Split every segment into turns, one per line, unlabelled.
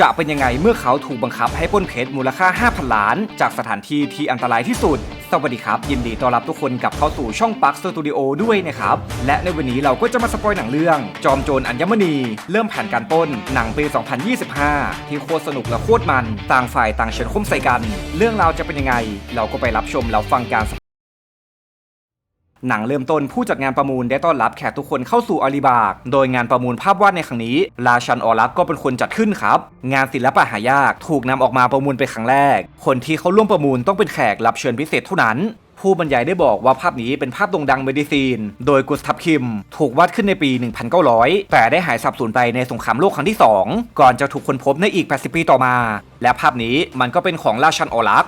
จะเป็นยังไงเมื่อเขาถูกบังคับให้ปล้นเพชรมูลค่า 5,000 ล้าน จากสถานที่ที่อันตรายที่สุด สวัสดีครับ ยินดีต้อนรับทุกคนกลับเข้าสู่ช่องปักสตูดิโอด้วยนะครับ และในวันนี้เราก็จะมาสปอยหนังเรื่อง จอมโจรอัญมณี เริ่มแผนการปล้นหนังปี 2025 ที่โคตรสนุกและโคตรมัน ต่างฝ่ายต่างเชิญคมใส่กัน เรื่องราวจะเป็นยังไง เราก็ไปรับชมแล้วฟังการ หนังเริ่มต้นผู้จัดงานประมูลได้ต้อนรับแขกทุกคนเข้าสู่อาลีบาก โดยงานประมูลภาพวาดในครั้งนี้ราชันออรักก็เป็นคนจัดขึ้นครับ งานศิลปะหายากถูกนำออกมาประมูลเป็นครั้งแรก คนที่เขาร่วมประมูลต้องเป็นแขกรับเชิญพิเศษเท่านั้น ผู้บรรยายได้บอกว่าภาพนี้เป็นภาพโด่งดังเมดิซีน โดยกุสทับคิม ถูกวาดขึ้นในปี 1900 แต่ได้หายสับสูญไปในสงครามโลกครั้งที่ 2 ก่อนจะถูกค้นพบในอีก 80 ปีต่อมา และภาพนี้มันก็เป็นของราชันออรัก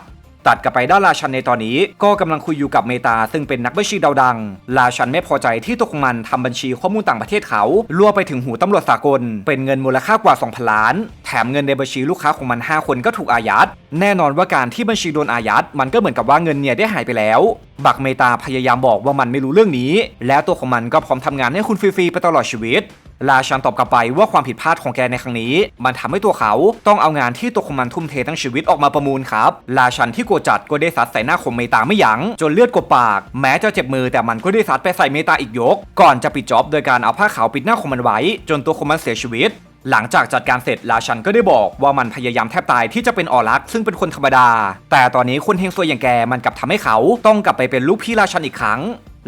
ตัดกลับไปด้านราชันในตอนนี้ ก็กำลังคุยอยู่กับเมตาซึ่งเป็นนักบัญชีดาวดัง ราชันไม่พอใจที่ตัวของมันทำบัญชีข้อมูลต่างประเทศเขาล่วไปถึงหูตำรวจสากล เป็นเงินมูลค่ากว่า 2,000 ล้าน แถมเงินในบัญชีลูกค้าของมัน 5 คนก็ถูกอายัด แน่นอนว่าการที่บัญชีโดนอายัด มันก็เหมือนกับว่าเงินเนี่ยได้หายไปแล้ว บักเมตาพยายามบอกว่ามันไม่รู้เรื่องนี้ แล้วตัวของมันก็พร้อมทำงานให้คุณฟรีๆไปตลอดชีวิต ราชันตอบกลับไปว่าความผิดพลาดของแกในครั้งนี้ มันทำให้ตัวเขาต้องเอางานที่ตัวของมันทุ่มเททั้งชีวิตออกมาประมูลครับราชันที่โกรธจัดก็ได้ซัดใส่หน้าของเมตาไม่ยัง้งจนเลือดกบปาก แม้จะเจ็บมือแต่มันก็ได้ซัดไปใส่เมตาอีกยก ก่อนจะปิดจ็อบโดยการเอาผ้าขาวปิดหน้าของมันไว้ จนตัวของมันเสียชีวิตหลังจากจัดการเสร็จราชันก็ได้บอกว่ามันพยายามแทบตายที่จะเป็นออรักซึ่งเป็นคนธรรมดา แต่ตอนนี้คนเฮงซวยอย่างแกมันกลับทำให้เขาต้องกลับไปเป็นลูกพี่ราชันอีกครั้ง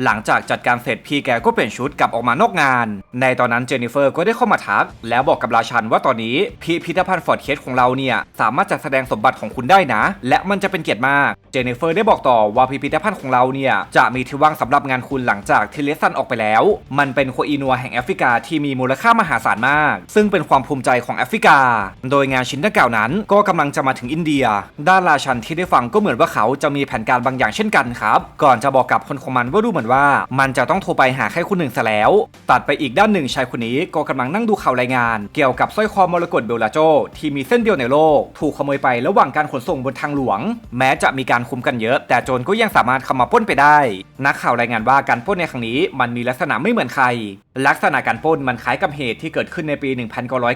หลังจากจัดการเสร็จพี่แกก็เปลี่ยนชุดกลับออกมานอกงาน ในตอนนั้นเจนนิเฟอร์ก็ได้เข้ามาทัก แล้วบอกกับราชันว่าตอนนี้พิพิธภัณฑ์ฟอร์ดเคสของเราเนี่ย สามารถจัดแสดงสมบัติของคุณได้นะ และมันจะเป็นเกียรติมาก เจนนิเฟอร์ได้บอกต่อว่าพิพิธภัณฑ์ของเราเนี่ยจะมีที่ว่างสำหรับงานคุณหลังจากที่เลสซันออกไปแล้ว มันเป็นโคอีนัวแห่งแอฟริกาที่มีมูลค่ามหาศาลมาก ซึ่งเป็นความภูมิใจของแอฟริกา โดยงานชิ้นดังกล่าวนั้น ก็กำลังจะมาถึงอินเดีย ด้านราชันที่ได้ฟังก็เหมือนว่าเขาจะมีแผนการบางอย่างเช่นกันครับ ก่อนจะบอกกับคนของมันว่าดูเหมือนว่า มันจะต้องโทรไปหาใครคนหนึ่งซะแล้ว ตัดไปอีกด้านหนึ่งชายคนนี้ก็กำลังนั่งดูข่าวรายงาน เกี่ยวกับสร้อยคอมรกตเบลลาโจที่มีเส้นเดียวในโลก ถูกขโมยไประหว่างการขนส่งบนทางหลวง แม้จะมีการคุมกันเยอะ แต่โจรก็ยังสามารถเข้ามาปล้นไปได้ นักข่าวรายงานว่าการปล้นในครั้งนี้มันมีลักษณะไม่เหมือนใครลักษณะการปล้นมันคล้ายกับเหตุที่เกิดขึ้นในปี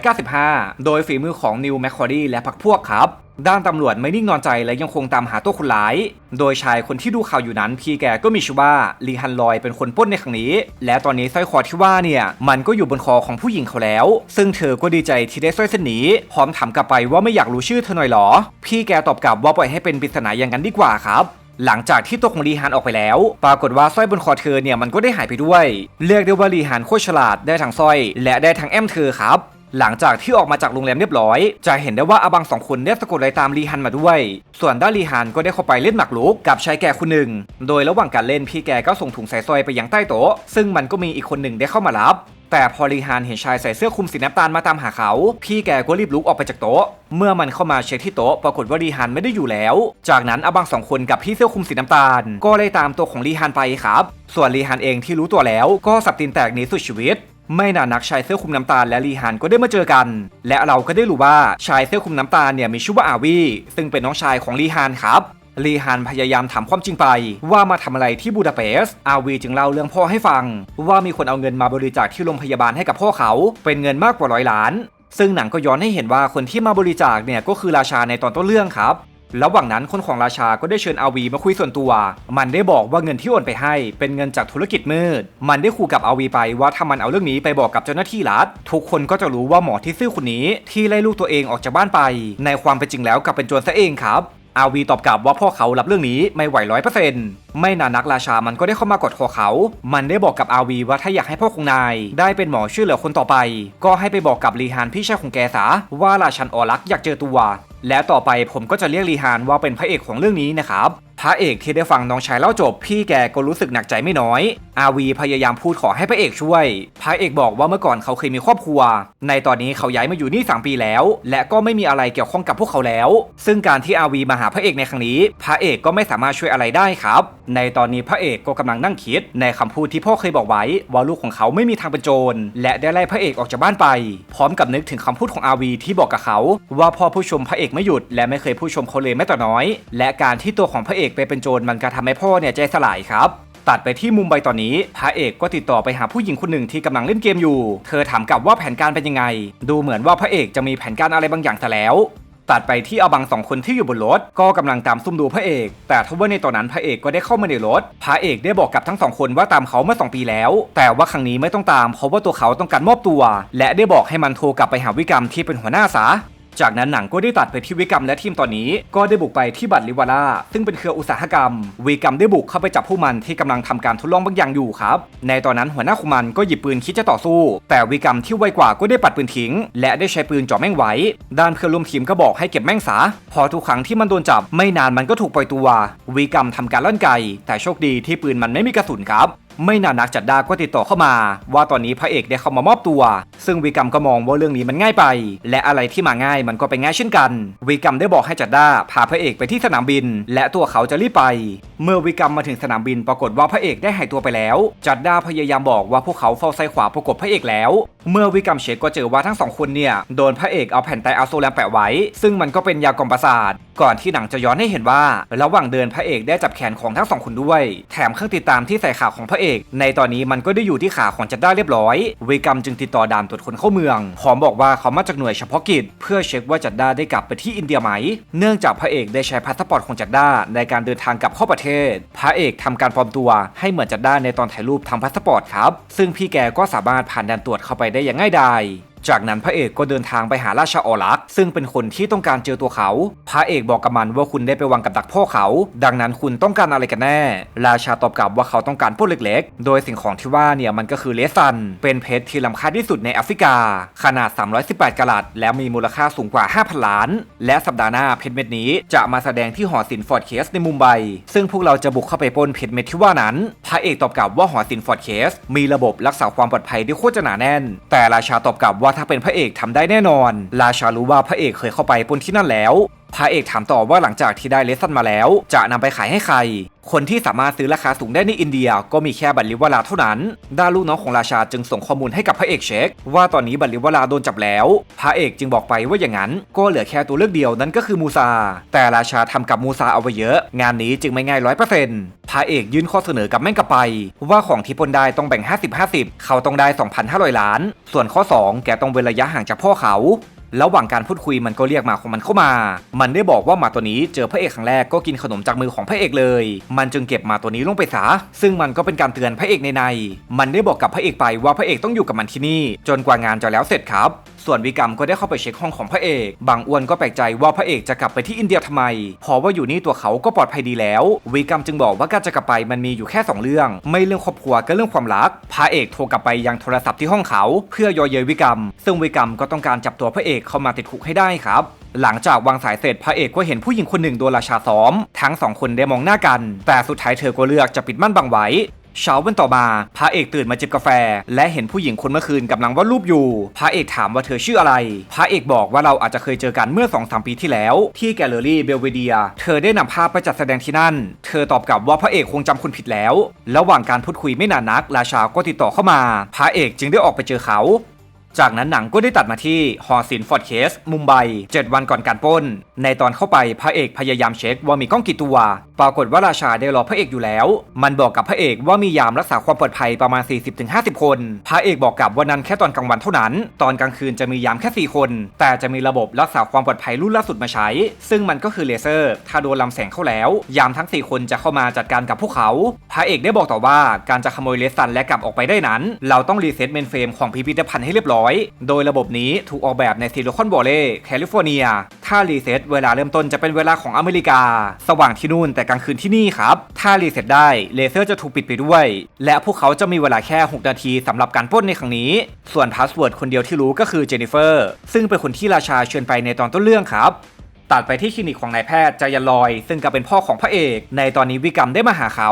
1995 โดยฝีมือของนิวแมคคอรีและพรรคพวกครับ ด้านตำรวจไม่นิ่งนอนใจและยังคงตามหาตัวคนร้าย โดยชายคนที่ดูข่าวอยู่นั้นพี่แกก็มีชื่อว่าลีฮันลอยเป็นคนปล้นในครั้งนี้ และตอนนี้สร้อยคอที่ว่าเนี่ย มันก็อยู่บนคอของผู้หญิงเขาแล้ว ซึ่งเธอก็ดีใจที่ได้สร้อยเส้นนี้ พร้อมถามกลับไปว่าไม่อยากรู้ชื่อเธอหน่อยหรอ พี่แกตอบกลับว่าปล่อยให้เป็นปริศนาอย่างนั้นดีกว่าครับ หลังจากที่ตัวของลีฮานออกไปแล้ว ปรากฏว่าสร้อยบนคอเธอเนี่ยมันก็ได้หายไปด้วย เรียกได้ว่าลีฮานโคตรฉลาดได้ทั้งสร้อย และได้ทั้งแอมเธอครับหลังจากที่ออกมาจากโรงแรมเรียบร้อย จะเห็นได้ว่าอาบังสองคนได้สะกดรอยตามลีฮันมาด้วย ส่วนด้านลีฮันก็ได้เข้าไปเล่นหมากรุกกับชายแก่คนหนึ่ง โดยระหว่างการเล่นพี่แกก็ส่งถุงใส่ซอยไปยังใต้โต๊ะ ซึ่งมันก็มีอีกคนหนึ่งได้เข้ามารับ แต่พอลีฮานเห็นชายใส่เสื้อคลุมสีน้ำตาลมาตามหาเขา พี่แกก็รีบลุกออกไปจากโต๊ะ เมื่อมันเข้ามาเช็คที่โต๊ะปรากฏว่าลีฮานไม่ได้อยู่แล้ว จากนั้นอบังสองคนกับพี่เสื้อคลุมสีน้ำตาล ก็เลยตามตัวของลีฮานไปครับ ส่วนลีฮานเองที่รู้ตัวแล้วก็สับตีนแตกหนีสุดชีวิตไม่นานนักชายเสื้อคลุมน้ำตาลและลีฮานก็ได้มาเจอกัน และเราก็ได้รู้ว่าชายเสื้อคลุมน้ำตาลเนี่ยมีชื่อว่าอาวีซึ่งเป็นน้องชายของลีฮานครับ ลีฮานพยายามถามความจริงไป ว่ามาทำอะไรที่บูดาเปสต์อาวีจึงเล่าเรื่องพ่อให้ฟัง ว่ามีคนเอาเงินมาบริจาคที่โรงพยาบาลให้กับพ่อเขา เป็นเงินมากกว่าร้อยล้าน ซึ่งหนังก็ย้อนให้เห็นว่าคนที่มาบริจาคเนี่ยก็คือราชาในตอนต้นเรื่องครับระหว่างนั้นคนของราชาก็ได้เชิญอาวีมาคุยส่วนตัว มันได้บอกว่าเงินที่โอนไปให้ เป็นเงินจากธุรกิจมืด มันได้ขู่กับอาวีไปว่าถ้ามันเอาเรื่องนี้ไปบอกกับเจ้าหน้าที่รัฐ ทุกคนก็จะรู้ว่าหมอที่ซื่อคนนี้ ที่ไล่ลูกตัวเองออกจากบ้านไป ในความเป็นจริงแล้วกลับเป็นโจรซะเองครับ อาวีตอบกลับว่าพ่อเขารับเรื่องนี้ไม่ไหวร้อยเปอร์เซ็นต์ไม่นานนักราชามันก็ได้เข้ามากดคอเขา มันได้บอกกับอาวีว่าถ้าอยากให้พ่อของนาย ได้เป็นหมอช่วยเหลือคนต่อไป ก็ให้ไปบอกกับลีฮานพี่ชายของแกซะว่าราชันออรักอยากเจอตัว และต่อไปผมก็จะเรียกลีฮานว่าเป็นพระเอกของเรื่องนี้นะครับพระเอกที่ได้ฟังน้องชายเล่าจบ พี่แกก็รู้สึกหนักใจไม่น้อย อาวีพยายามพูดขอให้พระเอกช่วย พระเอกบอกว่าเมื่อก่อนเขาเคยมีครอบครัว ในตอนนี้เขาย้ายมาอยู่นี่ 3 ปีแล้ว และก็ไม่มีอะไรเกี่ยวข้องกับพวกเขาแล้ว ซึ่งการที่อาวีมาหาพระเอกในครั้งนี้ พระเอกก็ไม่สามารถช่วยอะไรได้ครับ ในตอนนี้พระเอกก็กำลังนั่งคิด ในคำพูดที่พ่อเคยบอกไว้ ว่าลูกของเขาไม่มีทางเป็นโจร และได้ไล่พระเอกออกจากบ้านไป พร้อมกับนึกถึงคำพูดของอาวีที่บอกกับเขา ว่าพ่อผู้ชมพระเอกไม่หยุดและไม่เคยผู้ชมเขาเลยแม้แต่น้อย และการที่ตัวของพระเอกไปเป็นโจรมันก็ทำให้พ่อเนี่ยใจสลายครับตัดไปที่มุมไบตอนนี้ พระเอกก็ติดต่อไปหาผู้หญิงคนหนึ่งที่กำลังเล่นเกมอยู่ เธอถามกลับว่าแผนการเป็นยังไง ดูเหมือนว่าพระเอกจะมีแผนการอะไรบางอย่างแต่แล้ว ตัดไปที่อาบังสองคนที่อยู่บนรถ ก็กำลังตามซุ่มดูพระเอก แต่ทว่าในตอนนั้นพระเอกก็ได้เข้ามาในรถ พระเอกได้บอกกับทั้งสองคนว่าตามเขาเมื่อสองปีแล้ว แต่ว่าครั้งนี้ไม่ต้องตามเพราะว่าตัวเขาต้องการมอบตัว และได้บอกให้มันโทรกลับไปหาวิกรรมที่เป็นหัวหน้าซะ จากนั้นหนังก็ได้ตัดไปที่วิกรรมและทีมตอนนี้ ก็ได้บุกไปที่บัตลิวาร่าซึ่งเป็นเครืออุตสาหกรรม วิกรรมได้บุกเข้าไปจับผู้มันที่กำลังทำการทดลองบางอย่างอยู่ครับ ในตอนนั้นหัวหน้าของมันก็หยิบปืนคิดจะต่อสู้ แต่วิกรรมที่ไวกว่าก็ได้ปัดปืนทิ้ง และได้ใช้ปืนจ่อแม่งไว้ ด้านเพื่อนร่วมทีมก็บอกให้เก็บแม่งซะพอทุกครั้งที่มันโดนจับไม่นานมันก็ถูกปล่อยตัว วิกรรมทำการลั่นไกแต่โชคดีที่ปืนมันไม่มีกระสุนครับ ไม่นานนักจัดดาก็ติดต่อเข้ามา ว่าตอนนี้พระเอกได้เข้ามามอบตัว ซึ่งวีกรรมก็มองว่าเรื่องนี้มันง่ายไป และอะไรที่มาง่ายมันก็ไปง่ายเช่นกันวีกรรมได้บอกให้จัดดาพาพระเอกไปที่สนามบิน และตัวเขาจะรีบไป เมื่อวีกรรมมาถึงสนามบินปรากฏว่าพระเอกได้หายตัวไปแล้ว จัดดาพยายามบอกว่าพวกเขาเฝ้าไซขวาประกบพระเอกแล้ว เมื่อวิกรรมเช็คก็เจอว่าทั้งสองคนเนี่ยโดนพระเอกเอาแผ่นไตรอัลโซแลมแปะไว้ ซึ่งมันก็เป็นยากล่อมประสาท ก่อนที่หนังจะย้อนให้เห็นว่า ระหว่างเดินพระเอกได้จับแขนของทั้งสองคนด้วย แถมเครื่องติดตามที่ใส่ขาของพระเอก ในตอนนี้มันก็ได้อยู่ที่ขาของจัดด้าเรียบร้อยวิกรรมจึงติดต่อด่านตรวจคนเข้าเมืองพร้อมบอกว่าเขามาจากหน่วยเฉพาะกิจ เพื่อเช็คว่าจัดด้าได้กลับไปที่อินเดียไหม เนื่องจากพระเอกได้ใช้พาสปอร์ตของจัดด้าในการเดินทางกลับเข้าประเทศ พระเอกทำการปลอมตัว ให้เหมือนจัดด้าในตอนถ่ายรูปทำพาสปอร์ตครับ ซึ่งพี่แกก็สามารถผ่านด่านตรวจเข้าไปได้อย่างง่ายดาย จากนั้นพระเอกก็เดินทางไปหาราชาออรักษ์ซึ่งเป็นคนที่ต้องการเจอตัวเขา พระเอกบอกกับมันว่าคุณได้ไปวางกับดักพ่อเขา ดังนั้นคุณต้องการอะไรกันแน่ ราชาตอบกลับว่าเขาต้องการพวกเล็กๆ โดยสิ่งของที่ว่าเนี่ยมันก็คือเลซัน เป็นเพชรที่ล้ำค่าที่สุดในแอฟริกา ขนาด 318กะรัต และมีมูลค่าสูงกว่า 5,000 ล้าน และสัปดาห์หน้าเพชรเม็ดนี้จะมาแสดงที่หอศิลป์ฟอร์ดเคสในมุมไบ ซึ่งพวกเราจะบุกเข้าไปปนเพชรเม็ดที่ว่านั้น พระเอกตอบกลับว่าหอศิลป์ฟอร์ดเคสมีระบบรักษาความปลอดภัยที่โคตรจะหนาแน่น แต่ราชาตอบกลับว่าถ้าเป็นพระเอกทำได้แน่นอน ราชารู้ว่าพระเอกเคยเข้าไปปนที่นั่นแล้ว พระเอกถามต่อว่าหลังจากที่ได้เลสันมาแล้ว จะนำไปขายให้ใคร คนที่สามารถซื้อราคาสูงได้ในอินเดีย ก็มีแค่บัตรลิวลาเท่านั้น ด้านลูกน้องของราชาจึงส่งข้อมูลให้กับพระเอกเช็ค ว่าตอนนี้บัตรลิวลาโดนจับแล้ว พระเอกจึงบอกไปว่าอย่างนั้น ก็เหลือแค่ตัวเลือกเดียวนั่นก็คือมูซา แต่ราชาทำกับมูซาเอาไว้เยอะ งานนี้จึงไม่ง่ายร้อยเปอร์เซ็นต์พระเอกยื่นข้อเสนอกับแม่งกลับไป ว่าของที่ปล้นได้ต้องแบ่ง 50-50 เขาต้องได้ 2,500 ล้าน ส่วนข้อ 2 แกต้องเว้นระยะห่างจากพ่อเขา ระหว่างการพูดคุยมันก็เรียกหมาของมันเข้ามา มันได้บอกว่าหมาตัวนี้เจอพระเอกครั้งแรกก็กินขนมจากมือของพระเอกเลย มันจึงเก็บหมาตัวนี้ลงไปซะซึ่งมันก็เป็นการเตือนพระเอกในใน มันได้บอกกับพระเอกไปว่าพระเอกต้องอยู่กับมันที่นี่ จนกว่างานจะแล้วเสร็จครับส่วนวิกรรมก็ได้เข้าไปเช็คห้องของพระเอก บางอ้วนก็แปลกใจว่าพระเอกจะกลับไปที่อินเดียทำไม เพราะว่าอยู่นี่ตัวเขาก็ปลอดภัยดีแล้ว วิกรรมจึงบอกว่าการจะกลับไปมันมีอยู่แค่สองเรื่อง ไม่เรื่องครอบครัวก็เรื่องความรัก พระเอกโทรกลับไปยังโทรศัพท์ที่ห้องเขา เพื่อยอเยยวิกรรม ซึ่งวิกรรมก็ต้องการจับตัวพระเอกเข้ามาติดคุกให้ได้ครับ หลังจากวางสายเสร็จพระเอกก็เห็นผู้หญิงคนหนึ่งโดนราชาซ้อม ทั้งสองคนได้มองหน้ากัน แต่สุดท้ายเธอก็เลือกจะปิดมั่นบังไว้เช้าวันต่อมา พระเอกตื่นมาจิบกาแฟ และเห็นผู้หญิงคนเมื่อคืนกำลังวาดรูปอยู่ พระเอกถามว่าเธอชื่ออะไร พระเอกบอกว่าเราอาจจะเคยเจอกันเมื่อ2องสปีที่แล้ว ที่แกลเลอรี่เบลเวเดีย เธอได้นำภาพไปจัดแสดงที่นั่น เธอตอบกลับว่าพระเอกคงจำคนผิดแล้ว ระหว่างการพูดคุยไม่นานนัก ราชาก็ติดต่อเข้ามา พระเอกจึงได้ออกไปเจอเขา จากนั้นหนังก็ได้ตัดมาที่หอศิลป์ฟอร์ดเคส มุมไบ 7 วันก่อนการปล้น ในตอนเข้าไปพระเอกพยายามเช็คว่ามีกล้องกี่ตัว ปรากฏว่าราชาได้รอพระเอกอยู่แล้ว มันบอกกับพระเอกว่ามียามรักษาความปลอดภัยประมาณ 40-50 คน พระเอกบอกกับว่านั้นแค่ตอนกลางวันเท่านั้น ตอนกลางคืนจะมียามแค่ 4 คน แต่จะมีระบบรักษาความปลอดภัยรุ่นล่าสุดมาใช้ ซึ่งมันก็คือเลเซอร์ ถ้าโดนลำแสงเข้าแล้ว ยามทั้ง 4 คนจะเข้ามาจัดการกับพวกเขา พระเอกได้บอกต่อว่าการจะขโมยเลสันและกลับออกไปได้นั้น เราต้องรีเซ็ตเมนเฟรมของพิพิธภัณฑ์ให้เรียบร้อยโดยระบบนี้ถูกออกแบบในซิลิคอนวอลเลย์แคลิฟอร์เนีย ถ้ารีเซ็ตเวลาเริ่มต้นจะเป็นเวลาของอเมริกา สว่างที่นู่นแต่กลางคืนที่นี่ครับ ถ้ารีเซ็ตได้เลเซอร์จะถูกปิดไปด้วย และพวกเขาจะมีเวลาแค่ 6 นาทีสำหรับการปล้นในครั้งนี้ ส่วนพาสเวิร์ดคนเดียวที่รู้ก็คือเจนนิเฟอร์ซึ่งเป็นคนที่ราชาเชิญไปในตอนต้นเรื่องครับ ตัดไปที่คลินิกของนายแพทย์จายลอย ซึ่งก็เป็นพ่อของพระเอก ในตอนนี้วิกรรมได้มาหาเขา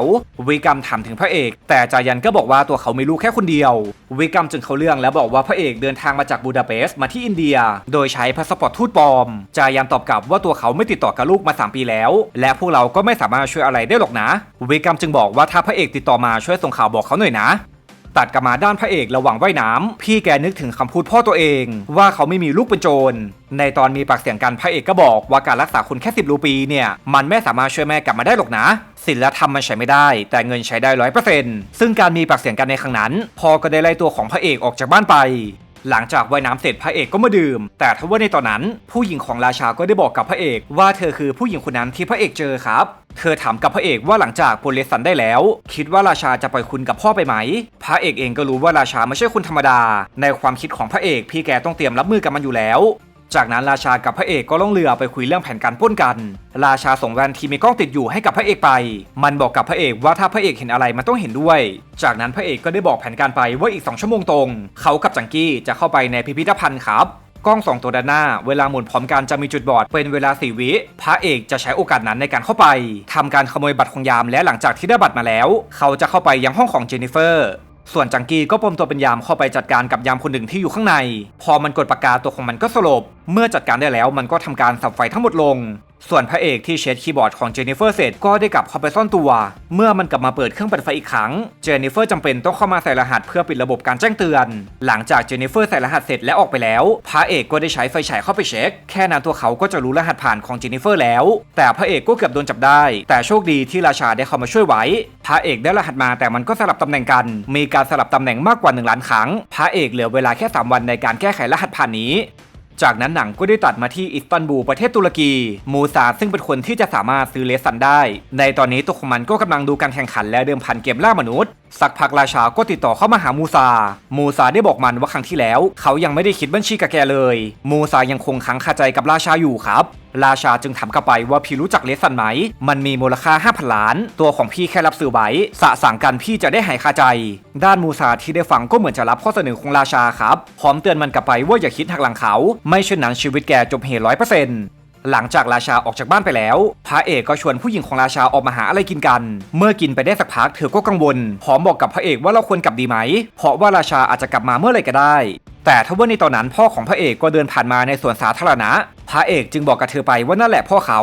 วิกรรมถามถึงพระเอก แต่จายันก็บอกว่าตัวเขาไม่รู้แค่คนเดียว วิกรรมจึงเขาเรื่องแล้วบอกว่าพระเอกเดินทางมาจากบูดาเปสต์มาที่อินเดีย โดยใช้พาสปอร์ตทูตปลอม จายันตอบกลับว่าตัวเขาไม่ติดต่อกับลูกมา 3 ปีแล้ว และพวกเราก็ไม่สามารถช่วยอะไรได้หรอกนะ วิกรรมจึงบอกว่าถ้าพระเอกติดต่อมาช่วยส่งข่าวบอกเขาหน่อยนะ ตัดกลับมาด้านพระเอกระหว่างว่ายน้ำพี่แกนึกถึงคำพูดพ่อตัวเอง ว่าเขาไม่มีลูกเป็นโจร ในตอนมีปากเสียงกันพระเอกก็บอกว่าการรักษาคุณแค่สิบรูปีเนี่ยมันไม่สามารถช่วยแม่กลับมาได้หรอกนะศีลธรรมมันใช้ไม่ได้ แต่เงินใช้ได้ร้อยเปอร์เซ็นต์ซึ่งการมีปากเสียงกันในครั้งนั้น พอก็ได้ไล่ตัวของพระเอกออกจากบ้านไป หลังจากว่ายน้ำเสร็จพระเอกก็มาดื่ม แต่ทว่าในตอนนั้น ผู้หญิงของราชาก็ได้บอกกับพระเอก ว่าเธอคือผู้หญิงคนนั้นที่พระเอกเจอครับ เธอถามกับพระเอกว่าหลังจากโปรเลสันได้แล้ว คิดว่าราชาจะปล่อยคุณกับพ่อไปไหม พระเอกเองก็รู้ว่าราชาไม่ใช่คนธรรมดา ในความคิดของพระเอก พี่แกต้องเตรียมรับมือกับมันอยู่แล้ว จากนั้นราชากับพระเอกก็ล่องเรือไปคุยเรื่องแผนการป้นกัน ราชาส่งแวนที่มีกล้องติดอยู่ให้กับพระเอกไป มันบอกกับพระเอกว่าถ้าพระเอกเห็นอะไรมันต้องเห็นด้วย จากนั้นพระเอกก็ได้บอกแผนการไปว่าอีก 2 ชั่วโมงตรง เขากับจังกี้จะเข้าไปในพิพิธภัณฑ์ครับกล้องสองตัวด้านหน้า เวลาหมุนพร้อมกันจะมีจุดบอดเป็นเวลาสี่วิพระเอกจะใช้โอกาสนั้นในการเข้าไปทำการขโมยบัตรของยามและหลังจากที่ได้บัตรมาแล้ว เขาจะเข้าไปยังห้องของเจนนิเฟอร์ ส่วนจังกี้ก็ปลอมตัวเป็นยามเข้าไปจัดการกับยามคนหนึ่งที่อยู่ข้างใน พอมันกดปากกาตัวของมันก็สลบ เมื่อจัดการได้แล้วมันก็ทำการสับไฟทั้งหมดลง ส่วนพระเอกที่เช็ดคีย์บอร์ดของเจนนิเฟอร์เสร็จก็ได้กลับเข้าไปซ่อนตัว เมื่อมันกลับมาเปิดเครื่องปั่นไฟอีกครั้ง เจนนิเฟอร์จำเป็นต้องเข้ามาใส่รหัสเพื่อปิดระบบการแจ้งเตือน หลังจากเจนนิเฟอร์ใส่รหัสเสร็จและออกไปแล้ว พระเอกก็ได้ใช้ไฟฉายเข้าไปเช็ค แค่นั้นตัวเขาก็จะรู้รหัสผ่านของเจนนิเฟอร์แล้ว แต่พระเอกก็เกือบโดนจับได้ แต่โชคดีที่ราชาได้เข้ามาช่วยไว้ พระเอกได้รหัสมาแต่มันก็สลับตำแหน่งกัน มีการสลับตำแหน่งมากกว่า1ล้านครั้ง พระเอกเหลือเวลาแค่ 3 วันในการแก้ไขรหัสผ่านนี้ จากนั้นหนังก็ได้ตัดมาที่อิสตันบูลประเทศตุรกี มูซาซึ่งเป็นคนที่จะสามารถซื้อเลสันได้ ในตอนนี้ตัวของมันก็กำลังดูการแข่งขันและเดิมพันเกมล่ามนุษย์ สักพักราชาก็ติดต่อเข้ามาหามูซา มูซาได้บอกมันว่าครั้งที่แล้ว เขายังไม่ได้คิดบัญชีกับแกเลย มูซายังคงขังคาใจกับราชาอยู่ครับ ราชาจึงถามกลับไปว่าพี่รู้จักเลสันไหม มันมีมูลค่า 5,000 ล้าน ตัวของพี่แค่รับซื้อไว้สะสั่งกันพี่จะได้หายคาใจ ด้านมูซาที่ได้ฟังก็เหมือนจะรับข้อเสนอของราชาครับ พร้อมเตือนมันกลับไปว่าอย่าคิดหักหลังเขา ไม่เช่นนั้นชีวิตแกจบเหตุร้อยเปอร์เซ็นต์หลังจากราชาออกจากบ้านไปแล้ว พระเอกก็ชวนผู้หญิงของราชาออกมาหาอะไรกินกัน เมื่อกินไปได้สักพักเธอก็กังวล พร้อมบอกกับพระเอกว่าเราควรกลับดีไหม เพราะว่าราชาอาจจะกลับมาเมื่อไรก็ได้ แต่ทว่าในตอนนั้นพ่อของพระเอกก็เดินผ่านมาในสวนสาธารณะ พระเอกจึงบอกกับเธอไปว่านั่นแหละพ่อเขา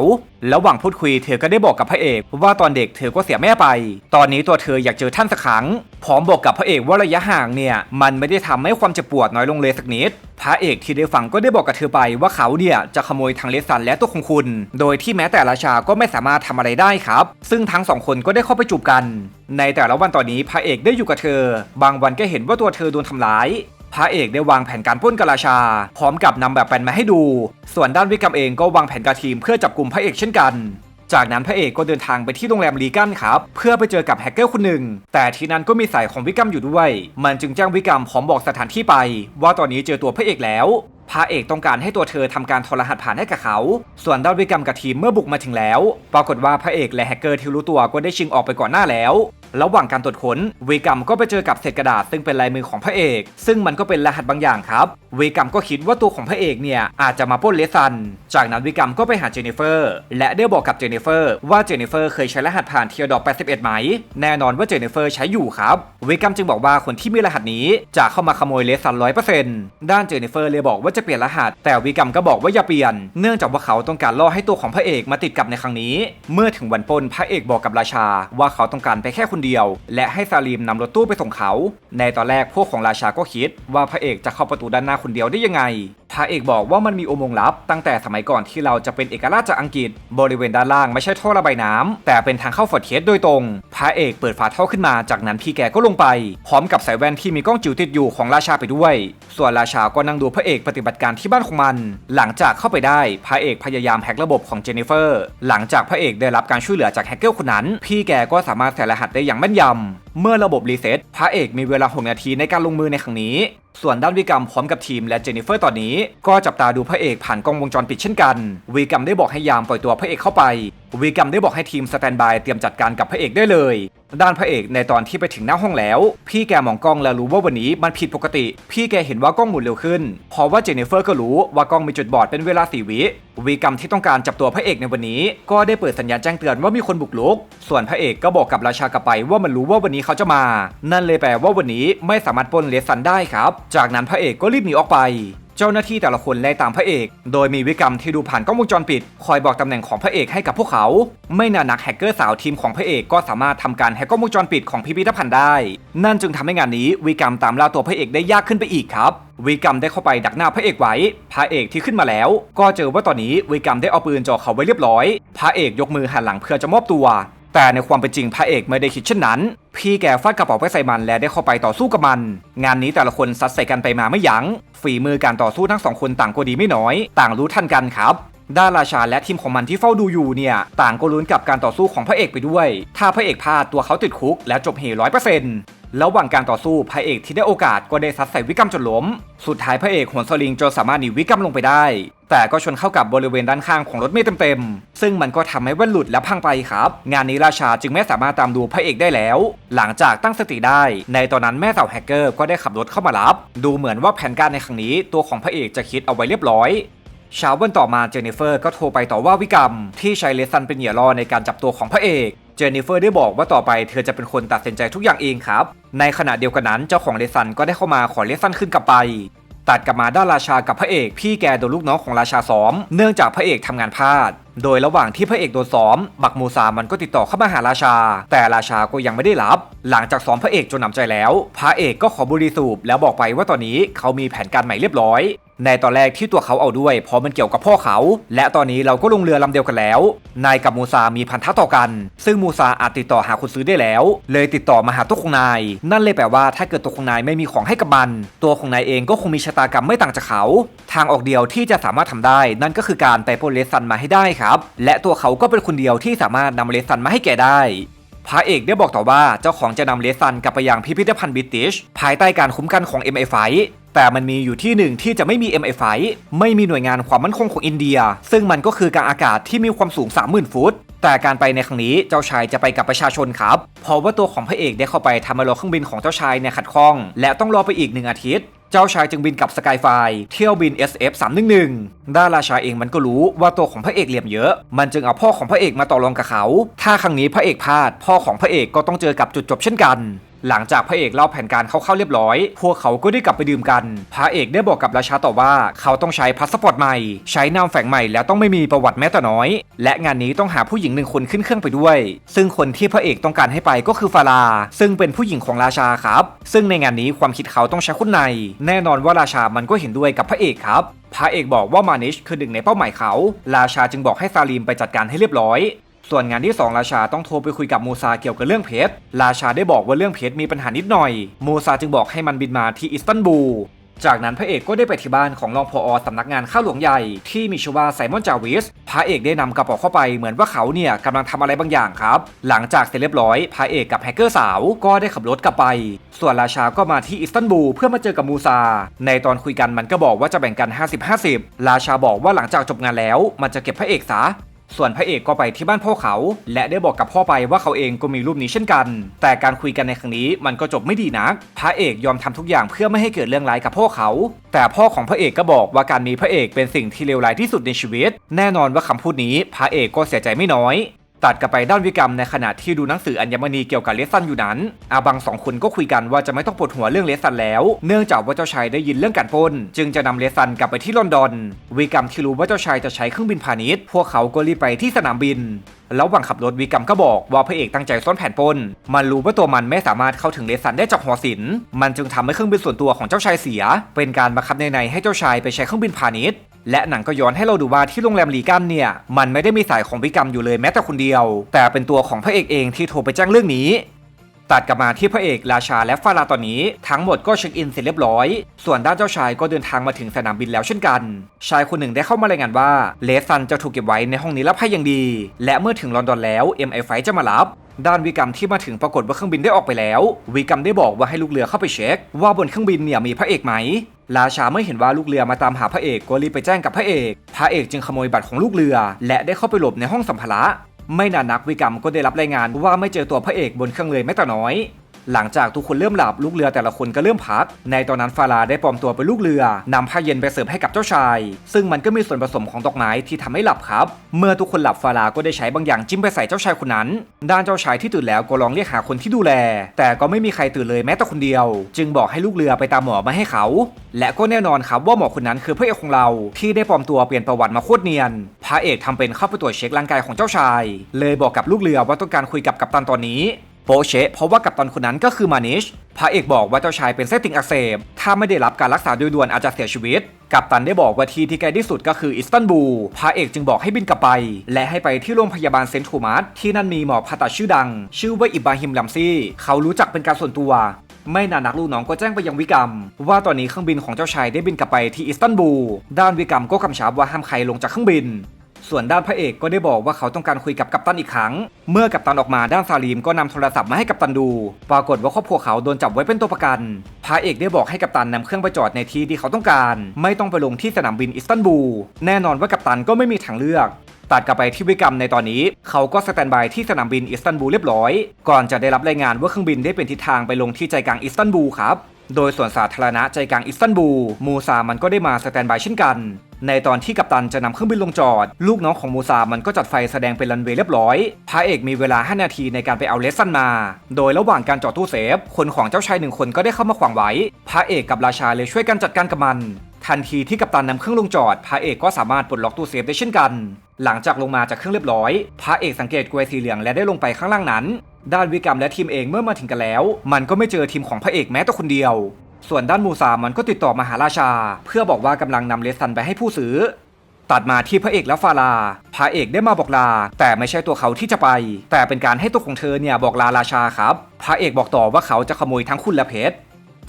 ระหว่างพูดคุยเธอก็ได้บอกกับพระเอกว่าตอนเด็กเธอก็เสียแม่ไป ตอนนี้ตัวเธออยากเจอท่านสักครั้ง พร้อมบอกกับพระเอกว่าระยะห่างเนี่ยมันไม่ได้ทำให้ความเจ็บปวดน้อยลงเลยสักนิด พระเอกที่ได้ฟังก็ได้บอกกับเธอไปว่าเขาเนี่ยจะขโมยทางเลสันและตัวของคุณ โดยที่แม้แต่ราชาก็ไม่สามารถทำอะไรได้ครับ ซึ่งทั้งสองคนก็ได้เข้าไปจูบกัน ในแต่ละวันตอนนี้พระเอกได้อยู่กับเธอ บางวันก็เห็นว่าตัวเธอโดนทำร้าย พระเอกได้วางแผนการปล้นกราชา พร้อมกับนำแบบแปลนมาให้ดู ส่วนด้านวิกรรมเองก็วางแผนการทีมเพื่อจับกลุ่มพระเอกเช่นกันจากนั้นพระเอกก็เดินทางไปที่โรงแรมลีกันครับ เพื่อไปเจอกับแฮกเกอร์คนหนึ่ง แต่ที่นั้นก็มีสายของวิกรรมอยู่ด้วย มันจึงแจ้งวิกรรมพร้อมบอกสถานที่ไป ว่าตอนนี้เจอตัวพระเอกแล้ว พระเอกต้องการให้ตัวเธอทำการทรหัสผ่านให้กับเขา ส่วนด้านวิกรรมกับทีมเมื่อบุกมาถึงแล้ว ปรากฏว่าพระเอกและแฮกเกอร์ที่รู้ตัวก็ได้ชิงออกไปก่อนหน้าแล้ว ระหว่างการตรวจค้นวิกรรมก็ไปเจอกับเศษกระดาษซึ่งเป็นลายมือของพระเอก ซึ่งมันก็เป็นรหัสบางอย่างครับวิกรรมก็คิดว่าตัวของพระเอกเนี่ยอาจจะมาปล้นเลซัน จากนั้นวิกรรมก็ไปหาเจนนิเฟอร์ และได้บอกกับเจนนิเฟอร์ว่าเจนนิเฟอร์เคยใช้รหัสผ่านเทียดอก81 ไหม แน่นอนว่าเจนนิเฟอร์ใช้อยู่ครับวิกรรมจึงบอกว่าคนที่มีรหัสนี้จะเข้ามาขโมยเลซันร้อยเปอร์เซ็นต์ด้านเจนนิเฟอร์เลยบอกว่าจะเปลี่ยนรหัส แต่วิกรรมก็บอกว่าอย่าเปลี่ยน เนื่องจากว่าเขาต้องการล่อให้ตัวของพระเอกมาติดกับในครั้งนี้ เมื่อถึงวันป้นพระเอกบอกกับราชาว่าเขาต้องการไปแค่คนเดียว และให้ซาลีมนำรถตู้ไปส่งเขา ในตอนแรกพวกของราชาก็คิดว่าพระเอกจะเข้าประตูด้านหน้าคนเดียวได้ยังไง พระเอกบอกว่ามันมีอุโมงค์ลับ ตั้งแต่สมัยก่อนที่เราจะเป็นเอกราชจากอังกฤษ บริเวณด้านล่างไม่ใช่ท่อระบายน้ำแต่เป็นทางเข้าฟอร์เทสโดยตรงพระเอกเปิดฝาท่อขึ้นมาจากนั้นพี่แกก็ลงไป พร้อมกับสายแว่นที่มีกล้องจิ๋วติดอยู่ของราชาไปด้วย ส่วนราชาก็นั่งดูพระเอกปฏิบัติการที่บ้านของมัน หลังจากเข้าไปได้พระเอกพยายามแฮกระบบของเจนนิเฟอร์ หลังจากพระเอกได้รับการช่วยเหลือจากแฮกเกอร์คนนั้น พี่แกก็สามารถใส่รหัสได้อย่างแม่นยำเมื่อระบบรีเซ็ตพระเอกมีเวลา 6 นาทีในการลงมือในครั้งนี้ ส่วนด้านวิกรรมพร้อมกับทีมและเจนนิเฟอร์ตอนนี้ ก็จับตาดูพระเอกผ่านกล้องวงจรปิดเช่นกันวีกรรมได้บอกให้ยามปล่อยตัวพระเอกเข้าไปวีกรรมได้บอกให้ทีมสแตนบายเตรียมจัดการกับพระเอกได้เลย ด้านพระเอกในตอนที่ไปถึงหน้าห้องแล้ว พี่แกมองกล้องแล้วรู้ว่าวันนี้มันผิดปกติ พี่แกเห็นว่ากล้องหมุนเร็วขึ้นเพราะว่าเจนนิเฟอร์ก็รู้ว่ากล้องมีจุดบอดเป็นเวลาสี่วิวีกรรมที่ต้องการจับตัวพระเอกในวันนี้ ก็ได้เปิดสัญญาณแจ้งเตือนว่ามีคนบุกรุก ส่วนพระเอกก็บอกกับราชากลับไปว่ามันรู้ว่าวันนี้เขาจะมา นั่นเลยแปลว่าวันนี้ไม่สามารถปล้นเลสันได้ครับ จากนั้นพระเอกก็รีบหนีออกไป เจ้าหน้าที่แต่ละคนไล่ตามพระเอก โดยมีวิกรรมที่ดูผ่านกล้องวงจรปิด คอยบอกตำแหน่งของพระเอกให้กับพวกเขา ไม่นานนักแฮกเกอร์สาวทีมของพระเอกก็สามารถทำการแฮกกล้องวงจรปิดของพิพิธภัณฑ์ได้ นั่นจึงทำให้งานนี้วิกรรมตามล่าตัวพระเอกได้ยากขึ้นไปอีกครับวิกรรมได้เข้าไปดักหน้าพระเอกไว้ พระเอกที่ขึ้นมาแล้ว ก็เจอว่าตอนนี้วิกรรมได้เอาปืนจ่อเขาไว้เรียบร้อย พระเอกยกมือหันหลังเพื่อจะมอบตัว แต่ในความเป็นจริงพระเอกไม่ได้คิดเช่นนั้น พี่แกฟาดกระเป๋าไปใส่มันและได้เข้าไปต่อสู้กับมัน งานนี้แต่ละคนซัดใส่กันไปมาไม่ยัง้ง ฝีมือการต่อสู้ทั้งสองคนต่างก็ดีไม่น้อย ต่างรู้ทันกันครับด้านราชาและทีมของมันที่เฝ้าดูอยู่เนี่ย ต่างก็ลุ้นกับการต่อสู้ของพระเอกไปด้วย ถ้าพระเอกพลาดตัวเขาติดคุกและจบเหร้อยเปอร์เซ็นต์ ระหว่างการต่อสู้พระเอกที่ได้โอกาสก็ได้ซัดใส่วิกรรมจนล้ม สุดท้ายพระเอกหวนสลิงจนสามารถหนีวิกรรมลงไปได้ แต่ก็ชนเข้ากับบริเวณด้านข้างของรถเมล์เต็มๆ ซึ่งมันก็ทำให้แว่นหลุดและพังไปครับ งานนี้ราชาจึงไม่สามารถตามดูพระเอกได้แล้ว หลังจากตั้งสติได้ ในตอนนั้นแม่สาวแฮกเกอร์ก็ได้ขับรถเข้ามารับ ดูเหมือนว่าแผนการในครั้งนี้ตัวของพระเอกจะคิดเอาไว้เรียบร้อยเช้าวันต่อมาเจนนิเฟอร์ก็โทรไปต่อว่าวิกรรมที่ใช้เลสันเป็นเหยื่อล่อในการจับตัวของพระเอก เจนนิเฟอร์ได้บอกว่าต่อไปเธอจะเป็นคนตัดสินใจทุกอย่างเองครับ ในขณะเดียวกันนั้นเจ้าของเลซันก็ได้เข้ามาขอเลซันขึ้นกลับไป ตัดกลับมาด้านราชากับพระเอก พี่แกโดนลูกน้องของราชาซ้อม เนื่องจากพระเอกทำงานพลาด โดยระหว่างที่พระเอกโดนซ้อม บักมูซามันก็ติดต่อเข้ามาหาราชา แต่ราชาก็ยังไม่ได้รับ หลังจากซ้อมพระเอกจนหนำใจแล้ว พระเอกก็ขอบุรีสูบแล้วบอกไปว่าตอนนี้เขามีแผนการใหม่เรียบร้อย ในตอนแรกที่ตัวเขาเอาด้วยเพราะมันเกี่ยวกับพ่อเขา และตอนนี้เราก็ลงเรือลำเดียวกันแล้ว นายกับมูซามีพันธะต่อกัน ซึ่งมูซาอาจติดต่อหาคนซื้อได้แล้ว เลยติดต่อมาหาตัวของนาย นั่นเลยแปลว่าถ้าเกิดตัวของนายไม่มีของให้กับมัน ตัวของนายเองก็คงมีชะตากรรมไม่ต่างจากเขา ทางออกเดียวที่จะสามารถทำได้ นั่นก็คือการไปปล้นเลสันมาให้ได้ครับและตัวเขาก็เป็นคนเดียวที่สามารถนำเลสันมาให้แกได้พระเอกได้บอกต่อว่าเจ้าของจะนำเลสันกลับไปยังพิพิธภัณฑ์บิติช ภายใต้การคุ้มกันของ MI5 แต่มันมีอยู่ที่หนึ่งที่จะไม่มี MI5 ไม่มีหน่วยงานความมั่นคงของอินเดีย ซึ่งมันก็คือการอากาศที่มีความสูง 30,000 ฟุต แต่การไปในครั้งนี้เจ้าชายจะไปกับประชาชนครับ เพราะว่าตัวของพระเอกได้เข้าไปทำให้รถเครื่องบินของเจ้าชายเนี่ยขัดข้อง และต้องรอไปอีกหนึ่งอาทิตย์ เจ้าชายจึงบินกับสกายไฟเที่ยวบิน SF 311 ด้านราชาเองมันก็รู้ว่าตัวของพระเอกเหลี่ยมเยอะ มันจึงเอาพ่อของพระเอกมาต่อรองกับเขา ถ้าครั้งนี้พระเอกพลาด พ่อของพระเอกก็ต้องเจอกับจุดจบเช่นกัน หลังจากพระเอกเล่าแผนการเข้าๆเรียบร้อย พวกเขาก็ได้กลับไปดื่มกัน พระเอกได้บอกกับราชาต่อว่าเขาต้องใช้พาสปอร์ตใหม่ ใช้นามแฝงใหม่แล้วต้องไม่มีประวัติแม้แต่น้อย และงานนี้ต้องหาผู้หญิงหนึ่งคนขึ้นเครื่องไปด้วย ซึ่งคนที่พระเอกต้องการให้ไปก็คือฟารา ซึ่งเป็นผู้หญิงของราชาครับ ซึ่งในงานนี้ความคิดเขาต้องใช้คุณใน แน่นอนว่าราชามันก็เห็นด้วยกับพระเอกครับพระเอกบอกว่ามานิชคือหนึ่งในเป้าหมายเขา ราชาจึงบอกให้ซาลีมไปจัดการให้เรียบร้อย ส่วนงานที่ 2 ราชาต้องโทรไปคุยกับมูซาเกี่ยวกับเรื่องเพชร ราชาได้บอกว่าเรื่องเพชรมีปัญหานิดหน่อย มูซาจึงบอกให้มันบินมาที่อิสตันบูล จากนั้นพระเอกก็ได้ไปที่บ้านของรองพออสำนักงานข้าวหลวงใหญ่ ที่มีชื่อว่าไซมอนจาวิส พระเอกได้นำกระเป๋าเข้าไปเหมือนว่าเขาเนี่ยกำลังทำอะไรบางอย่างครับ หลังจากเสร็จเรียบร้อย พระเอกกับแฮกเกอร์สาวก็ได้ขับรถกลับไป ส่วนราชาก็มาที่อิสตันบูลเพื่อมาเจอกับมูซา ในตอนคุยกันมันก็บอกว่าจะแบ่งกัน 50-50 ราชาบอกว่าหลังจากจบงานแล้ว มันจะเก็บพระเอกซะ ส่วนพระเอกก็ไปที่บ้านพ่อเขา และได้บอกกับพ่อไปว่าเขาเองก็มีรูปนี้เช่นกัน แต่การคุยกันในครั้งนี้มันก็จบไม่ดีนัก พระเอกยอมทำทุกอย่างเพื่อไม่ให้เกิดเรื่องร้ายกับพ่อเขา แต่พ่อของพระเอกก็บอกว่าการมีพระเอกเป็นสิ่งที่เลวร้ายที่สุดในชีวิต แน่นอนว่าคำพูดนี้พระเอกก็เสียใจไม่น้อย ตัดกลับไปด้านวิกรรมในขณะที่ดูหนังสืออัญมณีเกี่ยวกับเลสซันอยู่นั้น อาบังสองคนก็คุยกันว่าจะไม่ต้องปวดหัวเรื่องเลสซันแล้ว เนื่องจากว่าเจ้าชายได้ยินเรื่องการปล้น จึงจะนำเลสซันกลับไปที่ลอนดอน วิกรรมที่รู้ว่าเจ้าชายจะใช้เครื่องบินพาณิชย์ พวกเขาก็รีบไปที่สนามบินแล้วหวังขับรถวิกรรมก็บอกว่าพระเอกตั้งใจซ่อนแผนปล้น มันรู้ว่าตัวมันไม่สามารถเข้าถึงเลสันได้จากหัวศิลป์มันจึงทำให้เครื่องบินส่วนตัวของเจ้าชายเสีย เป็นการบังคับในในให้เจ้าชายไปใช้เครื่องบินพาณิชย์ และหนังก็ย้อนให้เราดูว่าที่โรงแรมลีกันเนี่ยมันไม่ได้มีสายของวิกรรมอยู่เลยแม้แต่คนเดียว แต่เป็นตัวของพระเอกเองที่โทรไปแจ้งเรื่องนี้ ตัดกลับมาที่พระเอกราชาและฟาราตอนนี้ ทั้งหมดก็เช็คอินเสร็จเรียบร้อย ส่วนด้านเจ้าชายก็เดินทางมาถึงสนามบินแล้วเช่นกัน ชายคนหนึ่งได้เข้ามารายงานว่าเลสันจะถูกเก็บไว้ในห้องนี้รับให้อย่างดี และเมื่อถึงลอนดอนแล้ว MI5 จะมารับ ด้านวิกรรมที่มาถึงปรากฏว่าเครื่องบินได้ออกไปแล้ว วิกรรมได้บอกว่าให้ลูกเรือเข้าไปเช็ค ว่าบนเครื่องบินเนี่ยมีพระเอกไหม ราชาไม่เห็นว่าลูกเรือมาตามหาพระเอกก็รีบไปแจ้งกับพระเอก พระเอกจึงขโมยบัตรของลูกเรือ และได้เข้าไปหลบในห้องสัมภาระ ไม่นานนักวิกรรมก็ได้รับรายงานว่าไม่เจอตัวพระเอกบนเครื่องเลยแม้แต่น้อย หลังจากทุกคนเริ่มหลับลูกเรือแต่ละคนก็เริ่มพัก ในตอนนั้นฟาลาได้ปลอมตัวเป็นลูกเรือนำผ้าเย็นไปเสิร์ฟให้กับเจ้าชาย ซึ่งมันก็มีส่วนผสมของดอกไม้ที่ทำให้หลับครับ เมื่อทุกคนหลับฟาลาก็ได้ใช้บางอย่างจิ้มไปใส่เจ้าชายคนนั้น ด้านเจ้าชายที่ตื่นแล้วก็ลองเรียกหาคนที่ดูแล แต่ก็ไม่มีใครตื่นเลยแม้แต่คนเดียว จึงบอกให้ลูกเรือไปตามหมอมาให้เขา และก็แน่นอนครับว่าหมอคนนั้นคือพระเอกของเราที่ได้ปลอมตัวเปลี่ยนประวัติมาโคตรเนียน พระเอกทำเป็นเข้าไปตรวจเช็คร่างกายของเจ้าชาย เลยบอกกับลูกเรือว่าต้องการคุยกับกัปตันตอนนี้ โปเชะเพราะว่ากัปตันคนนั้นก็คือมานิชพระเอกบอกว่าเจ้าชายเป็นเส้นติ่งอักเสบ ถ้าไม่ได้รับการรักษาโดยด่วนอาจจะเสียชีวิต กัปตันได้บอกว่าที่ที่ใกล้ที่สุดก็คืออิสตันบูล พระเอกจึงบอกให้บินกลับไป และให้ไปที่โรงพยาบาลเซนต์โทมัสที่นั่นมีหมอผ่าตัดชื่อดัง ชื่อว่าอิบราฮิมลัมซี่ เขารู้จักเป็นการส่วนตัว ไม่นานนักลูกน้องก็แจ้งไปยังวิกรรม ว่าตอนนี้เครื่องบินของเจ้าชายได้บินกลับไปที่อิสตันบูล ด้านวิกรรมก็กำชับว่าห้ามใครลงจากเครื่องบิน ส่วนด้านพระเอกก็ได้บอกว่าเขาต้องการคุยกับกัปตันอีกครั้ง เมื่อกัปตันออกมาด้านซาลีมก็นำโทรศัพท์มาให้กัปตันดู ปรากฏว่าครอบครัวเขาโดนจับไว้เป็นตัวประกัน พระเอกได้บอกให้กัปตันนำเครื่องไปจอดในที่ที่เขาต้องการ ไม่ต้องไปลงที่สนามบินอิสตันบูล แน่นอนว่ากัปตันก็ไม่มีทางเลือกตัดกลับไปที่วิกรรมในตอนนี้ เขาก็สแตนบายที่สนามบินอิสตันบูลเรียบร้อย ก่อนจะได้รับรายงานว่าเครื่องบินได้เป็นทิศทางไปลงที่ใจกลางอิสตันบูลครับ โดยส่วนสาธารณะใจกลางอิสตันบูล มูซามันก็ได้มาสแตนบายเช่นกัน ในตอนที่กัปตันจะนำเครื่องบินลงจอด ลูกน้องของมูซามันก็จัดไฟแสดงเป็นรันเวย์เรียบร้อย พระเอกมีเวลา 5 นาทีในการไปเอาเลสซันมา โดยระหว่างการจอดตู้เซฟ คนของเจ้าชายหนึ่งคนก็ได้เข้ามาขวางไว้ พระเอกกับราชาเลยช่วยกันจัดการกับมัน ทันทีที่กัปตันนำเครื่องลงจอดพระเอกก็สามารถปลดล็อกตู้เซฟได้เช่นกัน หลังจากลงมาจากเครื่องเรียบร้อยพระเอกสังเกตกลวยสีเหลืองและได้ลงไปข้างล่างนั้น ด้านวิกรรมและทีมเองเมื่อมาถึงกันแล้ว มันก็ไม่เจอทีมของพระเอกแม้แต่คนเดียว ส่วนด้านมูซามันก็ติดต่อมาหาราชา เพื่อบอกว่ากำลังนำเลสันไปให้ผู้ซื้อ ตัดมาที่พระเอกและฟาลาพระเอกได้มาบอกลา แต่ไม่ใช่ตัวเขาที่จะไป แต่เป็นการให้ตัวของเธอเนี่ยบอกลาราชาครับ พระเอกบอกต่อว่าเขาจะขโมยทั้งคุณและเพชร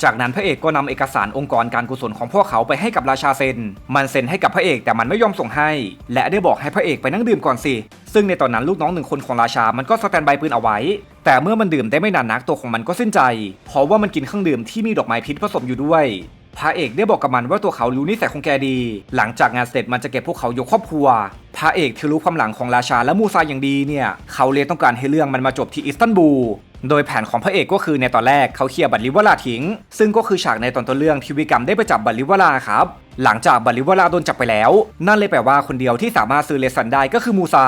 จากนั้นพระเอกก็นำเอกสารองค์กรการกุศลของพวกเขาไปให้กับราชาเซน มันเซ็นให้กับพระเอกแต่มันไม่ยอมส่งให้ และได้บอกให้พระเอกไปนั่งดื่มก่อนสิ ซึ่งในตอนนั้นลูกน้องหนึ่งคนของราชา มันก็สแตนบายปืนเอาไว้ แต่เมื่อมันดื่มได้ไม่นานนักตัวของมันก็สิ้นใจ เพราะว่ามันกินเครื่องดื่มที่มีดอกไม้พิษผสมอยู่ด้วย พระเอกได้บอกกับมันว่าตัวเขารู้นิสัยของแกดี หลังจากงานเสร็จมันจะเก็บพวกเขายกครอบครัว พระเอกที่รู้ความหลังของราชาและมูซาอย่างดีเนี่ย เขาเลยต้องการให้เรื่องมันมาจบที่อิสตันบูล โดยแผนของพระเอกก็คือในตอนแรกเขาเคลียร์บัตรลิวลาทิ้ง ซึ่งก็คือฉากในตอนต้นเรื่องที่วิกรรมได้ไปจับบัตรลิวลาครับ หลังจากบัตรลิเวอราโดนจับไปแล้ว นั่นเลยแปลว่าคนเดียวที่สามารถซื้อเลสันได้ก็คือมูซา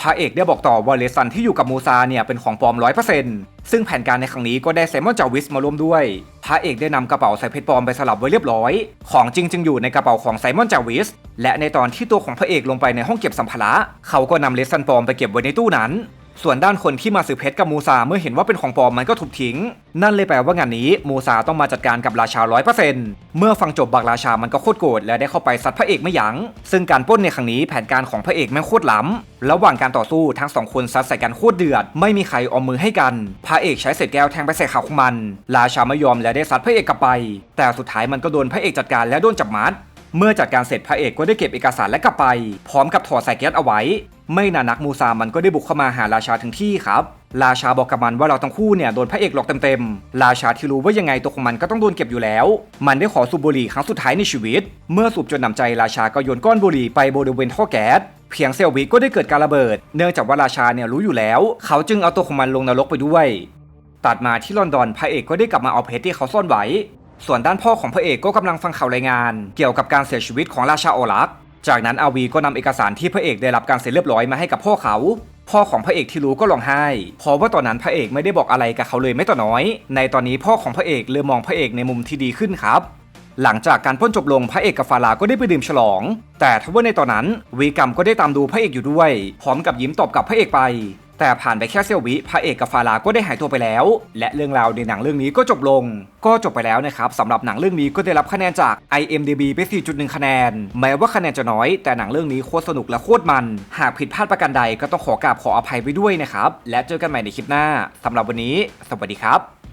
พระเอกได้บอกต่อว่าเลสันที่อยู่กับมูซาเนี่ยเป็นของปลอมร้อยเปอร์เซ็นต์ซึ่งแผนการในครั้งนี้ก็ได้ไซมอนจาวิสมาร่วมด้วย พระเอกได้นำกระเป๋าใส่เพชรปลอมไปสลับไว้เรียบร้อย ของจริงจึงอยู่ในกระเป๋าของไซมอนจาวิส และในตอนที่ตัวของพระเอกลงไปในห้องเก็บสัมภาระ เขาก็นำเลสันปลอมไปเก็บไว้ในตู้นั้น ส่วนด้านคนที่มาซื้อเพชรกับมูซาเมื่อเห็นว่าเป็นของปลอมมันก็ถูกทิ้ง นั่นเลยแปลว่างานนี้มูซาต้องมาจัดการกับราชาร้อยเปอร์เซ็นต์เมื่อฟังจบบักราชามันก็โคตรโกรธและได้เข้าไปซัดพระเอกไม่ยัง้ง ซึ่งการปล้นในครั้งนี้แผนการของพระเอกแม่งโคตรล้ำ ระหว่างการต่อสู้ทั้งสองคนซัดใส่กันโคตรเดือด ไม่มีใครออมมือให้กัน พระเอกใช้เศษแก้วแทงไปใส่ขาของมัน ราชาไม่ยอมและได้ซัดพระเอกกลับไป แต่สุดท้ายมันก็โดนพระเอกจัดการและโดนจับมัดเมื่อจัดการเสร็จพระเอกก็ได้เก็บเอกสารและกลับไป พร้อมกับถอดใส่แก๊สเอาไว้ ไม่นานนักมูซามันก็ได้บุกเข้ามาหาราชาถึงที่ครับ ราชาบอกกับมันว่าเราทั้งคู่เนี่ยโดนพระเอกหลอกเต็มๆ ราชาที่รู้ว่ายังไงตัวของมันก็ต้องโดนเก็บอยู่แล้ว มันได้ขอสูบบุหรี่ครั้งสุดท้ายในชีวิต เมื่อสูบจนหนำใจราชาก็โยนก้อนบุหรี่ไปบริเวณท่อแก๊สเพียงเซลวิก็ได้เกิดการระเบิด เนื่องจากว่าราชาเนี่ยรู้อยู่แล้ว เขาจึงเอาตัวของมันลงนรกไปด้วย ตัดมาที่ลอนดอนพระเอกก็ได้กลับมาเอาเพชรที่เขาซ่อนไว้ ส่วนด้านพ่อของพระเอกก็กำลังฟังข่าวรายงาน เกี่ยวกับการเสียชีวิตของราชาโอลัก จากนั้นอาวีก็นำเอกสารที่พระเอกได้รับการเซ็นเรียบร้อยมาให้กับพ่อเขา พ่อของพระเอกที่รู้ก็ร้องไห้เพราะว่าตอนนั้นพระเอกไม่ได้บอกอะไรกับเขาเลยไม่ต่น้อย ในตอนนี้พ่อของพระเอกเริ่มมองพระเอกในมุมที่ดีขึ้นครับ หลังจากการพ้นจบลงพระเอกกับฟาลาก็ได้ไปดื่มฉลอง แต่ทว่าในตอนนั้นวีกัมก็ได้ตามดูพระเอกอยู่ด้วยพร้อมกับยิ้มตอบกับพระเอกไป แต่ผ่านไปแค่เสี้ยววิพระเอกกับฟาลาก็ได้หายตัวไปแล้ว และเรื่องราวในหนังเรื่องนี้ก็จบลง ก็จบไปแล้วนะครับสำหรับหนังเรื่องนี้ก็ได้รับคะแนนจาก IMDB ไป 4.1 คะแนน แม้ว่าคะแนนจะน้อย แต่หนังเรื่องนี้โคตรสนุกและโคตรมัน หากผิดพลาดประการใดก็ต้องขอกราบขออภัยไว้ด้วยนะครับ และเจอกันใหม่ในคลิปหน้าสำหรับวันนี้ สวัสดีครับ